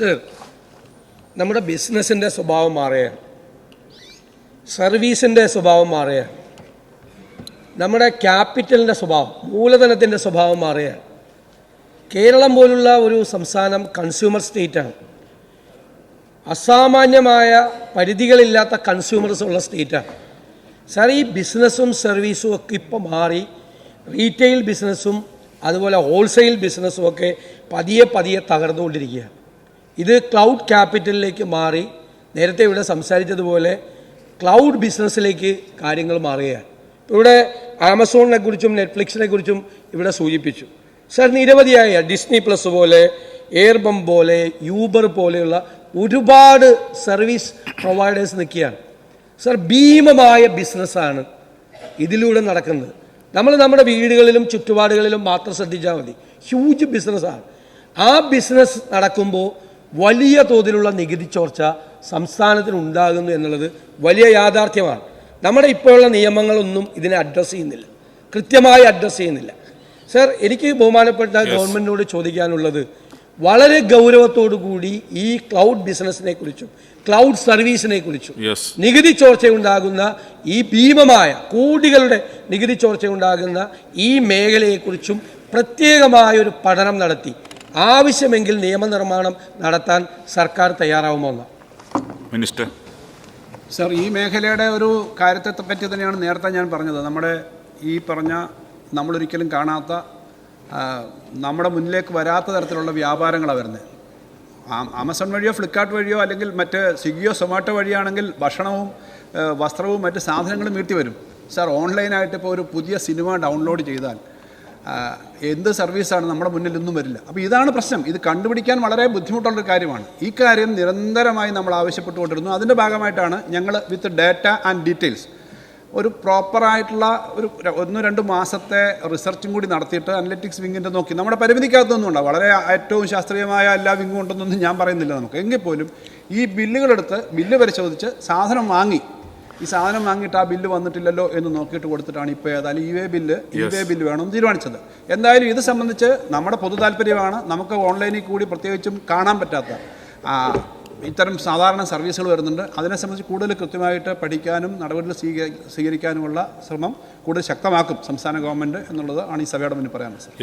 Sir നമ്മുടെ ബിസിനസ്സിന്റെ സ്വഭാവം മാറുകയാണ് സർവീസിന്റെ സ്വഭാവം മാറുകയാണ് നമ്മുടെ ക്യാപിറ്റലിന്റെ സ്വഭാവം മൂലധനത്തിന്റെ സ്വഭാവം മാറുകയാണ് കേരളം പോലുള്ള ഒരു സംസ്ഥാനം കൺസ്യൂമർ സ്റ്റേറ്റാണ്. അസാമാന്യമായ പരിധികളില്ലാത്ത കൺസ്യൂമേഴ്സ് ഉള്ള സ്റ്റേറ്റാണ്. സാർ ഈ ബിസിനസ്സും സർവീസും ഒക്കെ ഇപ്പോൾ മാറി റീറ്റെയിൽ ബിസിനസ്സും അതുപോലെ ഹോൾസെയിൽ ബിസിനസ്സും ഒക്കെ പതിയെ പതിയെ തകർന്നുകൊണ്ടിരിക്കുകയാണ്. ഇത് ക്ലൗഡ് ക്യാപിറ്റലിലേക്ക് മാറി നേരത്തെ ഇവിടെ സംസാരിച്ചതുപോലെ ക്ലൗഡ് ബിസിനസ്സിലേക്ക് കാര്യങ്ങൾ മാറുകയാണ്. ഇവിടെ ആമസോണിനെ കുറിച്ചും നെറ്റ്ഫ്ലിക്സിനെ കുറിച്ചും ഇവിടെ സൂചിപ്പിച്ചു. സർ നിരവധിയായ ഡിസ്നി പ്ലസ് പോലെ എയർബം പോലെ യൂബർ പോലെയുള്ള ഒരുപാട് സർവീസ് പ്രൊവൈഡേഴ്സ് നിൽക്കുകയാണ്. സർ ഭീമമായ ബിസിനസ്സാണ് ഇതിലൂടെ നടക്കുന്നത്. നമ്മൾ നമ്മുടെ വീടുകളിലും ചുറ്റുപാടുകളിലും മാത്രം ശ്രദ്ധിച്ചാൽ മതി. ഹ്യൂജ് ബിസിനസ്സാണ് ആ ബിസിനസ് നടക്കുമ്പോൾ വലിയ തോതിലുള്ള നികുതി ചോർച്ച സംസ്ഥാനത്തിന് ഉണ്ടാകുന്നു എന്നുള്ളത് വലിയ യാഥാർത്ഥ്യമാണ്. നമ്മുടെ ഇപ്പോഴുള്ള നിയമങ്ങളൊന്നും ഇതിനെ അഡ്രസ്സ് ചെയ്യുന്നില്ല. കൃത്യമായി അഡ്രസ്സ് ചെയ്യുന്നില്ല. സർ എനിക്ക് ബഹുമാനപ്പെട്ട ഗവൺമെന്റിനോട് ചോദിക്കാനുള്ളത് വളരെ ഗൗരവത്തോടു കൂടി ഈ ക്ലൗഡ് ബിസിനസ്സിനെ കുറിച്ചും ക്ലൗഡ് സർവീസിനെ കുറിച്ചും നികുതി ചോർച്ചയുണ്ടാകുന്ന ഈ ഭീമമായ കോടികളുടെ നികുതി ചോർച്ചയുണ്ടാകുന്ന ഈ മേഖലയെക്കുറിച്ചും പ്രത്യേകമായ ഒരു പഠനം നടത്തി. ആവശ്യമെങ്കിൽ നിയമനിർമ്മാണം നടത്താൻ സർക്കാർ തയ്യാറാവുമെന്ന് മിനിസ്റ്റർ. സർ ഈ മേഖലയുടെ ഒരു കാര്യത്തെ പറ്റി തന്നെയാണ് നേരത്തെ ഞാൻ പറഞ്ഞത്. നമ്മുടെ ഈ പറഞ്ഞ നമ്മളൊരിക്കലും കാണാത്ത നമ്മുടെ മുന്നിലേക്ക് വരാത്ത തരത്തിലുള്ള വ്യാപാരങ്ങളാണ് വരുന്നത്. ആമസോൺ വഴിയോ ഫ്ലിപ്കാർട്ട് വഴിയോ അല്ലെങ്കിൽ മറ്റ് സ്വിഗ്ഗിയോ സൊമാറ്റോ വഴിയാണെങ്കിൽ ഭക്ഷണവും വസ്ത്രവും മറ്റ് സാധനങ്ങളും വീട്ടിൽ വരും. സാർ ഓൺലൈനായിട്ട് ഇപ്പോൾ ഒരു പുതിയ സിനിമ ഡൗൺലോഡ് ചെയ്താൽ എന്ത് സർവീസാണ് നമ്മുടെ മുന്നിൽ ഒന്നും വരില്ല. അപ്പോൾ ഇതാണ് പ്രശ്നം. ഇത് കണ്ടുപിടിക്കാൻ വളരെ ബുദ്ധിമുട്ടുള്ളൊരു കാര്യമാണ്. ഈ കാര്യം നിരന്തരമായി നമ്മൾ ആവശ്യപ്പെട്ടുകൊണ്ടിരുന്നു. അതിന്റെ ഭാഗമായിട്ടാണ് ഞങ്ങൾ വിത്ത് ഡാറ്റ ആൻഡ് ഡീറ്റെയിൽസ് ഒരു പ്രോപ്പറായിട്ടുള്ള ഒരു ഒന്ന് രണ്ട് മാസത്തെ റിസർച്ചും കൂടി നടത്തിയിട്ട് അനലറ്റിക്സ് വിങ്ങിന്റെ നോക്കി. നമ്മുടെ പരിമിതിക്കകത്തൊന്നും ഉണ്ടാവും വളരെ ഏറ്റവും ശാസ്ത്രീയമായ എല്ലാ വിങ്ങും ഉണ്ടെന്നൊന്നും ഞാൻ പറയുന്നില്ല നമുക്ക്. എങ്കിൽ പോലും ഈ ബില്ലുകളെടുത്ത് ബില്ല് പരിശോധിച്ച് സാധനം വാങ്ങി. ഈ സാധനം വാങ്ങിയിട്ട് ആ ബില്ല് വന്നിട്ടില്ലല്ലോ എന്ന് നോക്കിയിട്ട് കൊടുത്തിട്ടാണ് ഇപ്പോൾ ഏതായാലും E way bill E way bill വേണമെന്ന് തീരുമാനിച്ചത്. എന്തായാലും ഇത് സംബന്ധിച്ച് നമ്മുടെ പൊതു താല്പര്യമാണ് നമുക്ക് ഓൺലൈനിൽ കൂടി പ്രത്യേകിച്ചും കാണാൻ പറ്റാത്ത ഇത്തരം സാധാരണ സർവീസുകൾ വരുന്നുണ്ട്. അതിനെ സംബന്ധിച്ച് കൂടുതൽ കൃത്യമായിട്ട് പഠിക്കാനും നടപടികൾ സ്വീക- സ്വീകരിക്കാനുമുള്ള ശ്രമം കൂടുതൽ ശക്തമാക്കും സംസ്ഥാന ഗവൺമെന്റ് എന്നുള്ളത് ആണ് ഈ സഭയുടെ മുന്നിൽ പറയാനുള്ളത് സർ.